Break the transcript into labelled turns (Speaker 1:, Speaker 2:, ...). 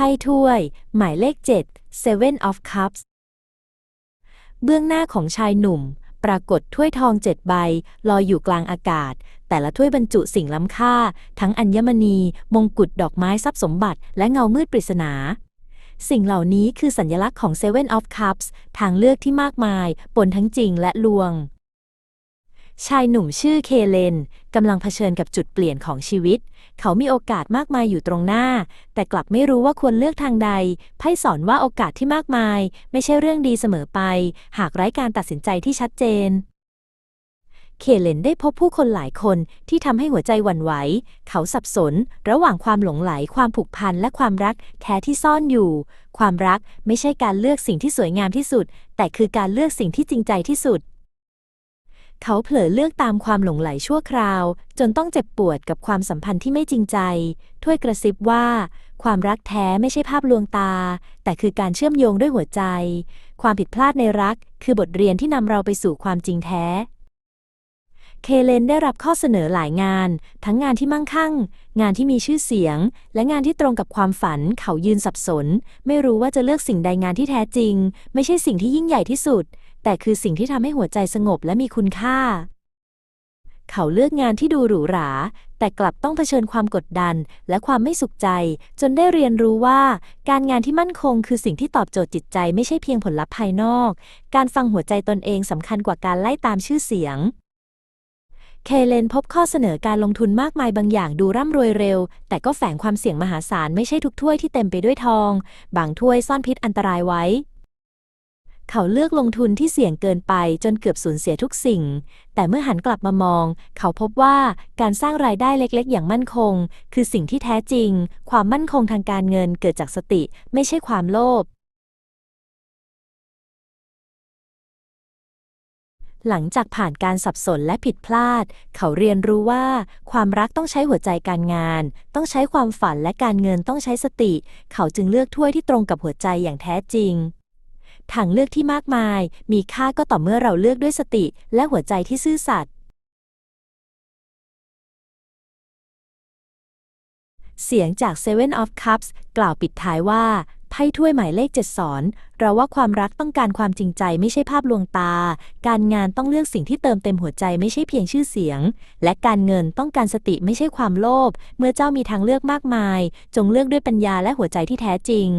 Speaker 1: พ่ถ้วย หมายเลข 7 Seven of Cups เบื้องหน้าของชายหนุ่ม ปรากฏถ้วยทองเจ็ดใบ ลอยอยู่กลางอากาศ แต่ละถ้วยบรรจุสิ่งล้ำค่า ทั้งอัญมณี มงกุฎดอกไม้ทรัพย์สมบัติ และเงามืดปริศนา สิ่งเหล่านี้คือสัญลักษณ์ของ Seven of Cups ทางเลือกที่มากมาย ปนทั้งจริงและลวง ชายหนุ่มชื่อเคเลนกำลังเผชิญกับจุดเปลี่ยนของชีวิต เขามีโอกาสมากมายอยู่ตรงหน้า แต่กลับไม่รู้ว่าควรเลือกทางใด ไพ่สอนว่าโอกาสที่มากมาย ไม่ใช่เรื่องดีเสมอไป หากไร้การตัดสินใจที่ชัดเจน เคเลนได้พบผู้คนหลายคนที่ทำให้หัวใจหวั่นไหว เขาสับสน ระหว่างความหลงไหล ความผูกพัน และความรักแท้ที่ซ่อนอยู่ ความรักไม่ใช่การเลือกสิ่งที่สวยงามที่สุด แต่คือการเลือกสิ่งที่จริงใจที่สุด เขาเผลอเลือกตามความหลงไหลชั่วคราว จนต้องเจ็บปวดกับความสัมพันธ์ที่ไม่จริงใจ ถ้วยกระซิบว่า ความรักแท้ไม่ใช่ภาพลวงตา แต่คือการเชื่อมโยงด้วยหัวใจ ความผิดพลาดในรัก คือบทเรียนที่นำเราไปสู่ความจริงแท้ เคเลนได้รับข้อเสนอหลายงาน ทั้งงานที่มั่งคั่ง งานที่มีชื่อเสียง และงานที่ตรงกับความฝัน เขายืนสับสน ไม่รู้ว่าจะเลือกสิ่งใดงานที่แท้จริง ไม่ใช่สิ่งที่ยิ่งใหญ่ที่สุด แต่คือสิ่งที่ทำให้หัวใจสงบและมีคุณค่า เขาเลือกงานที่ดูหรูหรา แต่กลับต้องเผชิญความกดดันและความไม่สุขใจ จนได้เรียนรู้ว่า การงานที่มั่นคงคือสิ่งที่ตอบโจทย์จิตใจไม่ใช่เพียงผลลัพธ์ภายนอก การฟังหัวใจตนเองสำคัญกว่าการไล่ตามชื่อเสียงเคเลนพบข้อเสนอการลงทุนมากมายบางอย่างดูร่ำรวยเร็ว แต่ก็แฝงความเสี่ยงมหาศาลไม่ใช่ทุกถ้วยที่เต็มไปด้วยทอง บางถ้วยซ่อนพิษอันตรายไว้ เขาเลือกลงทุนที่เสี่ยงเกินไปจนเกือบสูญเสียทุกสิ่ง แต่เมื่อหันกลับมามอง เขาพบว่าการสร้างรายได้เล็กๆ อย่างมั่นคง คือสิ่งที่แท้จริง ความมั่นคงทางการเงินเกิดจากสติ ไม่ใช่ความโลภหลังจากผ่านการสับสนและผิดพลาด เขาเรียนรู้ว่า ความรักต้องใช้หัวใจการงาน ต้องใช้ความฝันและการเงินต้องใช้สติ เขาจึงเลือกถ้วยที่ตรงกับหัวใจอย่างแท้จริง ทางเลือกที่มากมาย มีค่าก็ต่อเมื่อเราเลือกด้วยสติ และหัวใจที่ซื่อสัตย์เสียงจาก Seven of Cups กล่าวปิดท้ายว่า ไพ่ถ้วยหมายเลขเจ็ดสอน เราว่าความรักต้องการความจริงใจไม่ใช่ภาพลวงตา การงานต้องเลือกสิ่งที่เติมเต็มหัวใจไม่ใช่เพียงชื่อเสียง และการเงินต้องการสติไม่ใช่ความโลภเมื่อเจ้ามีทางเลือกมากมาย จงเลือกด้วยปัญญาและหัวใจที่แท้จริง